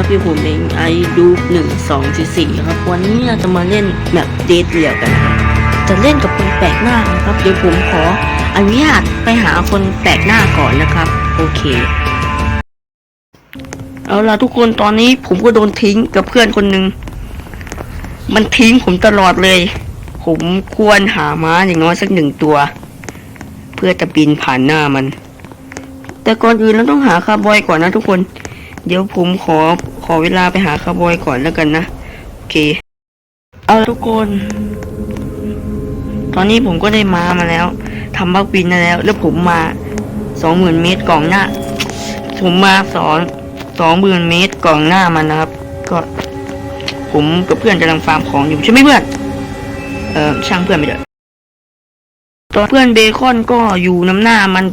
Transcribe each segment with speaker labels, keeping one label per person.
Speaker 1: ครับพี่ผมเองไอดูหนึ่งสองสี่ครับ วันนี้เราจะมาเล่นแบบเดทเรียวกันครับจะเล่นกับคนแปลกหน้านะครับเดี๋ยวผมขออนุญาตไปหาคนแปลกหน้าก่อนนะครับ โอเค เอาล่ะทุกคนตอนนี้ผมก็โดนทิ้งกับเพื่อนคนหนึ่งมันทิ้งผมตลอดเลย ผมควรหาม้าอย่างน้อยสักหนึ่งตัว เพื่อจะบินผ่านหน้ามัน แต่ก่อนอื่นเราต้องหาคาร์บอยก่อนนะทุกคน เดี๋ยวผมขอ อเวลาไปหาคาร์บอยก่อนแล้วกันนะ โอเค เอาทุกคน ตอนนี้ผมก็ได้ม้ามาแล้วทำบักบินมาแล้ว แล้วผมมาสองหมื่นเมตรกล่องหน้า ผมมาสองสองหมื่นเมตรกล่องหน้ามันนะครับ ก็ ผมกับเพื่อนกำลังฟาร์มของอยู่ใช่ไหมเพื่อน เออช่างเพื่อนไปเถอะตอนเพื่อนเบคอนก็อยู่น้ำหน้ามัน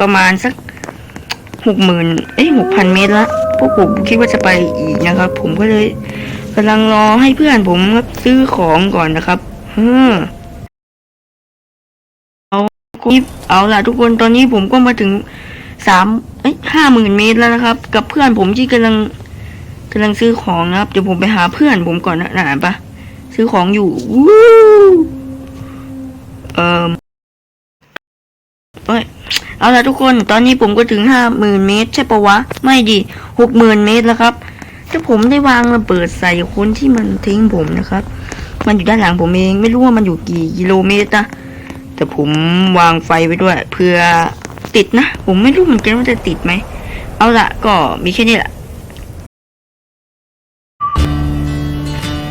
Speaker 1: ประมาณสักหกหมื่นเอ้ยหกพันเมตรละ พวกผมคิดว่าจะไปอีกนะครับ ผมก็เลยกำลังรอให้เพื่อนผมครับซื้อของก่อนนะครับเออเอาเอาล่ะทุกคนตอนนี้ผมก็มาถึงสามเอ้ยห้าหมื่นเมตรแล้วนะครับ กับเพื่อนผมที่กำลังกำลังซื้อของนะครับเดี๋ยวผมไปหาเพื่อนผมก่อนนะน่ะปะซื้อของอยู่วู้เอ่อ เอาละทุกคนตอนนี้ผมก็ถึงห้าหมื่นเมตร ใช่ปะวะ ไม่ดิหกหมื่นเมตรแล้วครับ ถ้าผมได้วางระเบิดใส่คนที่มันทิ้งผมนะครับ มันอยู่ด้านหลังผมเองไม่รู้ว่ามันอยู่กี่กิโลเมตรนะแต่ผมวางไฟไว้ด้วยเพื่อติดนะ ผมไม่รู้เหมือนกันว่าจะติดไหม เอาละก็มีแค่นี้แหละ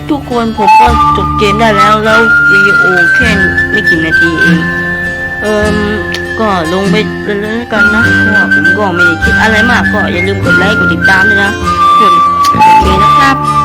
Speaker 1: ทุกคนผมก็จบเกมได้แล้วแล้ววิดีโอแค่ไม่กี่นาทีเองเอิม ก็ลงไปเรื่อยๆกันนะก็ผมก็ไม่ได้คิดอะไรมากก็อย่าลืมกดไลค์กดติดตามด้วยนะคนโอเคนะครับ